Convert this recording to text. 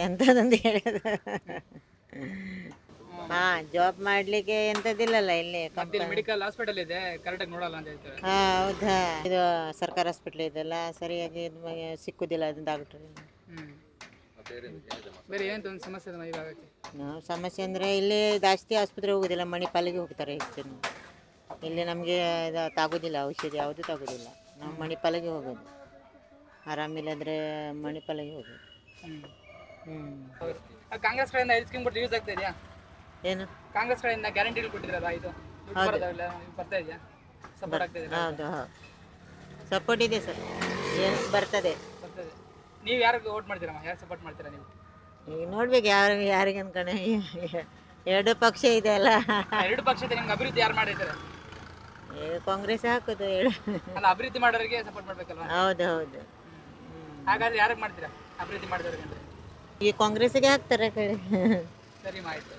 ಅಂಥದ್ದೊಂದು ಹೇಳಿದ ಹಾ ಜಾಬ್ ಮಾಡ್ಲಿಕ್ಕೆ ಎಂಥದ್ದಿಲ್ಲಲ್ಲ ಇಲ್ಲಿ ಮೆಡಿಕಲ್ ಹಾಸ್ಪಿಟಲ್ ಇದೆ ಕರೆಕ್ಟಾಗಿ ನೋಡಲ್ಲ ಅಂತ ಹೇಳ್ತಾರೆ. ಹಾಂ ಹೌದಾ? ಇದು ಸರ್ಕಾರಿ ಹಾಸ್ಪಿಟ್ಲ್ ಇದೆಲ್ಲ ಸರಿಯಾಗಿ ಇದು ಮ- ಸಿಕ್ಕುದಿಲ್ಲ ಅದು ಡಾಕ್ಟರ್ ಬೇರೆ ಏನು ಸಮಸ್ಯೆ ಇದೆ ನಾವು ಸಮಸ್ಯೆ ಅಂದರೆ ಇಲ್ಲಿ ಜಾಸ್ತಿ ಆಸ್ಪತ್ರೆ ಹೋಗೋದಿಲ್ಲ ಮಣಿಪಾಲಿಗೆ ಹೋಗ್ತಾರೆ ಹೆಚ್ಚು ಜನ. ಇಲ್ಲಿ ನಮಗೆ ಇದು ತಾಗೋದಿಲ್ಲ ಔಷಧಿ ಯಾವುದು ತಾಗೋದಿಲ್ಲ. ನಾವು ಮಣಿಪಾಲಿಗೆ ಹೋಗೋದು. ಆರಾಮಿಲ್ಲದ್ರೆ ಮಣಿಪಾಲಿಗೆ ಹೋಗೋದು. ಹ್ಮ್. ಕಾಂಗ್ರೆಸ್ ಕಡೆಯಿಂದ ಐದು ಸ್ಕೀಮ್ ಕೊಟ್ಟು ಯೂಸ್ ಆಗ್ತಾ ಇದೆಯಾ? ಏನು? ಕಾಂಗ್ರೆಸ್ ಕಡೆಯಿಂದ ಗ್ಯಾರಂಟಿ ಕೊಟ್ಟಿದ್ರಲ್ಲ ಇದು ದುಡ್ಡು ಬರೋದಾಗಲ್ಲ ಬರ್ತಾ ಇದೆಯಾ? ಸಪೋರ್ಟ್ ಆಗ್ತಾ ಇದೆ ಹೌದು ಹೌದು. ಸಪೋರ್ಟ್ ಇದೆ ಸರ್. ಏನು ಬರ್ತದೆ? ಬರ್ತದೆ ನೀವು ಯಾರಿಗೆ ವೋಟ್ ಮಾಡ್ತೀರಮ್ಮ ಯಾರು ಸಪೋರ್ಟ್ ಮಾಡ್ತೀರಾ ನೀವು? ಈಗ ನೋಡ್ಬೇಕು ಯಾರು ಯಾರಿಗೆ ಅನ್ಕೊಂಡೆ. ಎರಡು ಪಕ್ಷ ಇದೆ ಅಲ್ಲ. ಎರಡು ಪಕ್ಷದ ನಿಮ್ಗೆ ಅಭಿವೃದ್ಧಿ ಯಾರು ಮಾಡಿದ್ದಾರೆ? ಈಗ ಕಾಂಗ್ರೆಸ್ ಹಾಕೋದು ಎರಡು ಅಲ್ಲ ಅಭಿವೃದ್ಧಿ ಮಾಡೋರಿಗೆ ಸಪೋರ್ಟ್ ಮಾಡ್ಬೇಕಲ್ವಾ? ಹೌದು ಹೌದು. ಹಾಗಾದ್ರೆ ಯಾರಿಗೆ ಮಾಡ್ತೀರಾ? ಅಭಿವೃದ್ಧಿ ಮಾಡಿದವ್ರಿಗೆ ಅಂದ್ರೆ? ये काँग्रेस आहे का हक्क तर माहिती